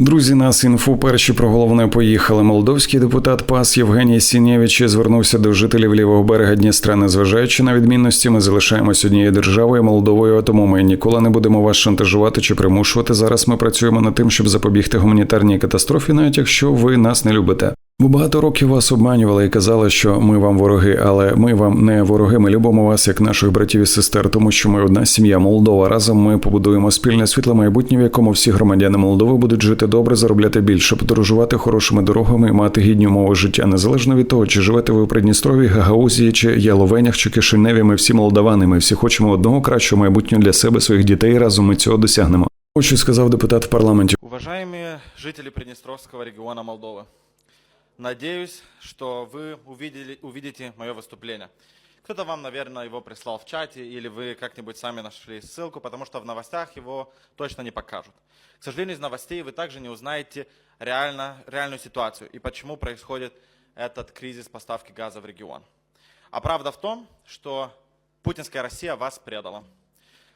Друзі, нас інфу перші про головне поїхали. Молдовський депутат ПАС Євгеній Сінєвич звернувся до жителів лівого берега Дністра. Незважаючи на відмінності, ми залишаємось однією державою Молдовою, а тому ми ніколи не будемо вас шантажувати чи примушувати. Зараз ми працюємо над тим, щоб запобігти гуманітарній катастрофі, навіть якщо ви нас не любите. Бо багато років вас обманювали і казали, що ми вам вороги, але ми вам не вороги. Ми любимо вас як наших братів і сестер, тому що ми одна сім'я Молдова. Разом ми побудуємо спільне світле майбутнє, в якому всі громадяни Молдови будуть жити добре, заробляти більше, подорожувати хорошими дорогами і мати гідні умови життя. Незалежно від того, чи живете ви у Придністрові, Гагаузії чи Яловенях чи Кишиневі. Ми всі молдавани. Ми всі хочемо одного кращого майбутнього для себе, своїх дітей. Разом ми цього досягнемо. Що сказав депутат в парламенті. Уважаемые жители Приднестровского региона Молдовы, надеюсь, что вы увидели, увидите мое выступление. Кто-то вам, наверное, его прислал в чате, или вы как-нибудь сами нашли ссылку, потому что в новостях его точно не покажут. К сожалению, из новостей вы также не узнаете реально, реальную ситуацию и почему происходит этот кризис поставки газа в регион. А правда в том, что путинская Россия вас предала.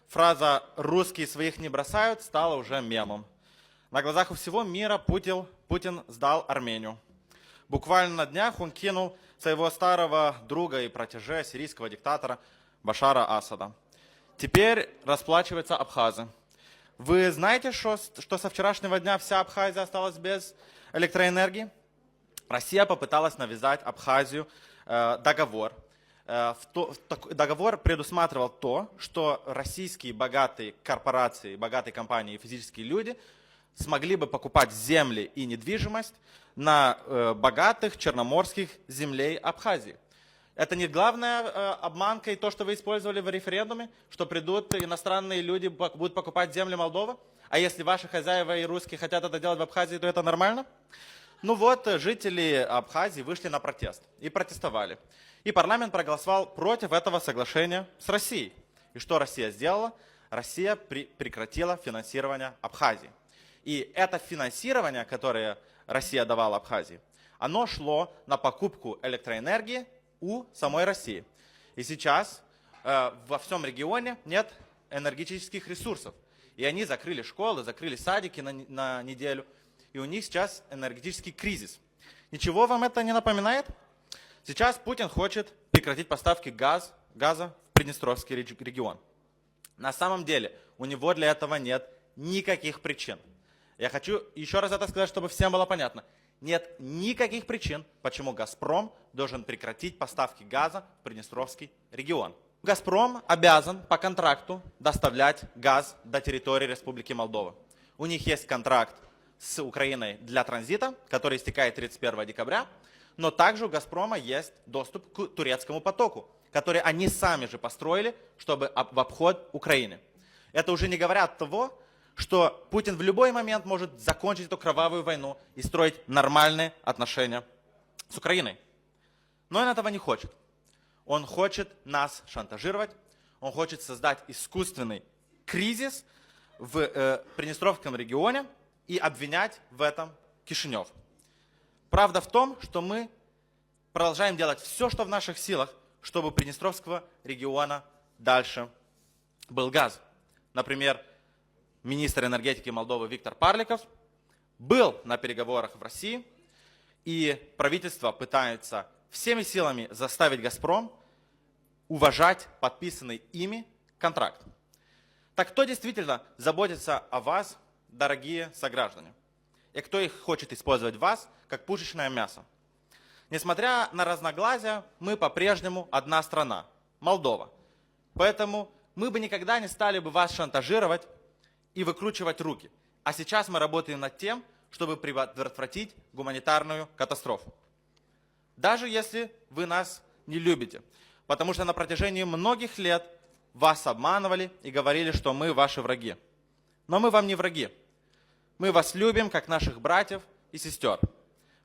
Фраза «русские своих не бросают» стала уже мемом. На глазах у всего мира Путин, Путин сдал Армению. Буквально на днях он кинул своего старого друга и протеже сирийского диктатора Башара Асада. Теперь расплачиваются абхазы. Вы знаете, что, что со вчерашнего дня вся Абхазия осталась без электроэнергии? Россия попыталась навязать Абхазию э, договор. Э, в то- в так- договор предусматривал то, что российские богатые корпорации, богатые компании и физические люди смогли бы покупать земли и недвижимость на э, богатых черноморских землей Абхазии. Это не главная э, обманка и то, что вы использовали в референдуме, что придут иностранные люди, будут покупать земли Молдовы? А если ваши хозяева и русские хотят это делать в Абхазии, то это нормально? Ну вот, э, жители Абхазии вышли на протест и протестовали. И парламент проголосовал против этого соглашения с Россией. И что Россия сделала? Россия при- прекратила финансирование Абхазии. И это финансирование, которое Россия давала Абхазии, оно шло на покупку электроэнергии у самой России. И сейчас э, во всем регионе нет энергетических ресурсов. И они закрыли школы, закрыли садики на, на неделю. И у них сейчас энергетический кризис. Ничего вам это не напоминает? Сейчас Путин хочет прекратить поставки газ, газа в Приднестровский реги- регион. На самом деле у него для этого нет никаких причин. Я хочу еще раз это сказать, чтобы всем было понятно. Нет никаких причин, почему «Газпром» должен прекратить поставки газа в Приднестровский регион. «Газпром» обязан по контракту доставлять газ до территории Республики Молдова. У них есть контракт с Украиной для транзита, который истекает 31 декабря, но также у «Газпрома» есть доступ к турецкому потоку, который они сами же построили, чтобы об- в обход Украины. Это уже не говоря от того, что Путин в любой момент может закончить эту кровавую войну и строить нормальные отношения с Украиной. Но он этого не хочет. Он хочет нас шантажировать, он хочет создать искусственный кризис в э, Приднестровском регионе и обвинять в этом Кишинев. Правда в том, что мы продолжаем делать все, что в наших силах, чтобы Приднестровского региона дальше был газ. Например, министр энергетики Молдовы Виктор Парликов был на переговорах в России, и правительство пытается всеми силами заставить «Газпром» уважать подписанный ими контракт. Так кто действительно заботится о вас, дорогие сограждане? И кто их хочет использовать вас, как пушечное мясо? Несмотря на разногласия, мы по-прежнему одна страна – Молдова. Поэтому мы бы никогда не стали бы вас шантажировать и выкручивать руки. А сейчас мы работаем над тем, чтобы предотвратить гуманитарную катастрофу. Даже если вы нас не любите. Потому что на протяжении многих лет вас обманывали и говорили, что мы ваши враги. Но мы вам не враги. Мы вас любим, как наших братьев и сестер.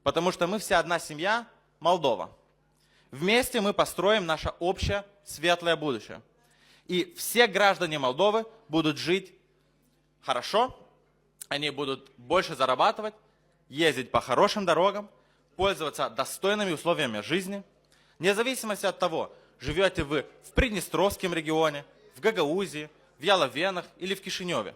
Потому что мы вся одна семья Молдова. Вместе мы построим наше общее светлое будущее. И все граждане Молдовы будут жить хорошо, они будут больше зарабатывать, ездить по хорошим дорогам, пользоваться достойными условиями жизни, вне зависимости от того, живете вы в Приднестровском регионе, в Гагаузии, в Яловенах или в Кишиневе.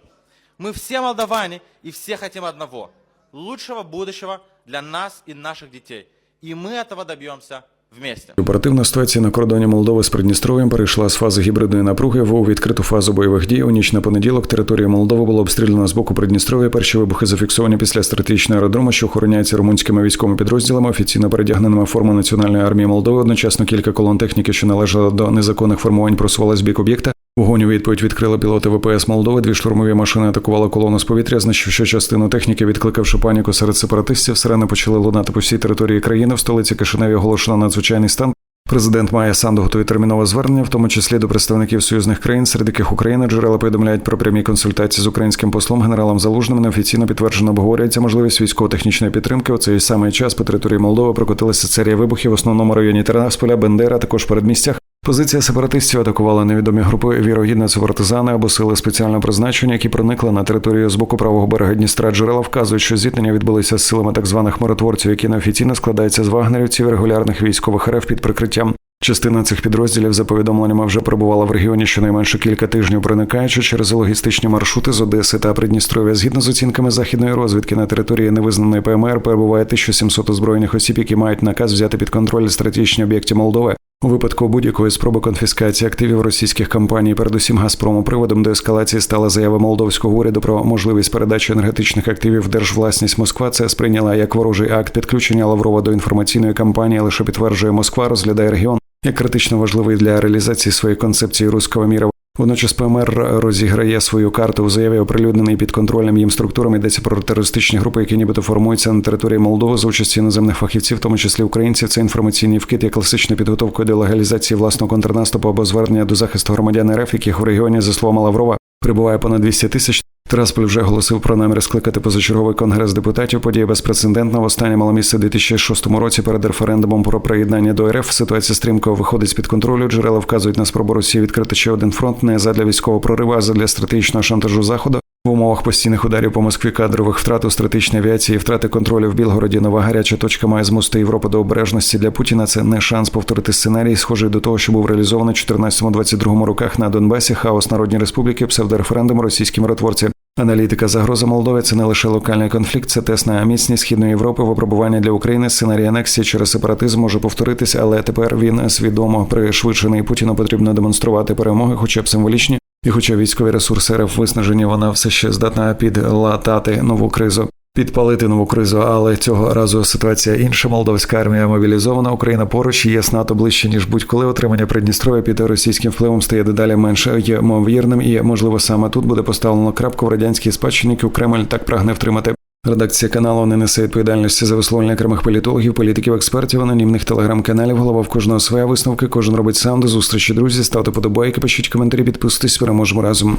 Мы все молдаване и все хотим одного лучшего будущего для нас и наших детей. И мы этого добьемся вместе. Оперативна ситуація на кордоні Молдови з Придністров'ям перейшла з фази гібридної напруги в відкриту фазу бойових дій. У ніч на понеділок територія Молдови була обстріляна з боку Придністров'я. Перші вибухи зафіксовані після стратегічного аеродрому, що охороняється румунськими військовими підрозділами, офіційно передягненими форму Національної армії Молдови. Одночасно кілька колон техніки, що належали до незаконних формувань, просували з бік об'єкта. Вогонь у відповідь відкрили пілоти ВПС Молдови. Дві штурмові машини атакували колону з повітря, знищивши частину техніки, відкликавши паніку серед сепаратистів. Сирени почали лунати по всій території країни. В столиці Кишиневі оголошено надзвичайний стан. Президент Майя Санду готує термінове звернення, в тому числі до представників союзних країн, серед яких Україна. Джерела повідомляють про прямі консультації з українським послом генералом Залужним. Неофіційно підтверджено обговорюється можливість військово-технічної підтримки. У цей самий час по території Молдови прокотилася серія вибухів в основному районі Тернасполя, Бендера, також передмістях. Позиція сепаратистів атакувала невідомі групи вірогідно це або сили спеціального призначення, які проникли на територію з боку правого берега Дністра. Джерела вказують, що зіткнення відбулися з силами так званих миротворців, які неофіційно складаються з вагнерівців і регулярних військових РФ під прикриттям. Частина цих підрозділів за повідомленнями вже перебувала в регіоні щонайменше кілька тижнів, проникаючи через логістичні маршрути з Одеси та Придністров'я. Згідно з оцінками західної розвідки на території невизнаної ПМР перебуває 1700 озброєних осіб, які мають наказ взяти під контроль стратегічні об'єкти Молдови. У випадку будь-якої спроби конфіскації активів російських компаній, передусім Газпрому, приводом до ескалації стала заява молдовського уряду про можливість передачі енергетичних активів в держвласність Москва. Це сприйняла як ворожий акт підключення Лаврова до інформаційної кампанії. Лише підтверджує Москва, розглядає регіон як критично важливий для реалізації своєї концепції руського міра. Водночас ПМР розіграє свою карту у заяві оприлюднений під контролем їм структурами. Йдеться про терористичні групи, які нібито формуються на території Молдови за участі іноземних фахівців, в тому числі українців. Це інформаційний вкид є класичною підготовкою до легалізації власного контрнаступу або звернення до захисту громадян РФ, яких в регіоні за словами Лаврова прибуває понад 200 тисяч. Трасполь вже оголосив про намір скликати позачерговий конгрес депутатів. Подія безпрецедентна. Востаннє мала місце у 2006 році перед референдумом про приєднання до РФ. Ситуація стрімко виходить з під контролю. Джерела вказують на спробу Росії відкрити ще один фронт не задля військового прориву, а задля стратегічного шантажу заходу. В умовах постійних ударів по Москві кадрових втрат у стратегічній авіації, втрати контролю в Білгороді. Нова гаряча точка має змусити Європу до обережності для Путіна. Це не шанс повторити сценарій, схожий до того, що був реалізований у 14-22 роках на Донбасі, хаос народні республіки, псевдореферендум, російські миротворці. Аналітика загроза Молдові це не лише локальний конфлікт, це тест на міцність східної Європи. Випробування для України. Сценарій анексії через сепаратизм може повторитися, але тепер він свідомо пришвидшений. Путіну потрібно демонструвати перемоги, хоча б символічні. І хоча військові ресурси РФ виснажені, вона все ще здатна підлатати нову кризу. Підпалити нову кризу, але цього разу ситуація інша. Молдовська армія мобілізована. Україна поруч ЄС НАТО ближче ніж будь-коли. Отримання Придністров'я під російським впливом стає дедалі менш ймовірним, і можливо саме тут буде поставлено крапку в радянській спадщині, яку Кремль так прагне втримати. Редакція каналу не несе відповідальності за висловлення окремих політологів, політиків, експертів, анонімних телеграм-каналів. Голова в кожного своя висновки. Кожен робить сам до зустрічі. Друзі, ставте подобайки, пишіть коментарі, підписуйтесь. Переможемо разом.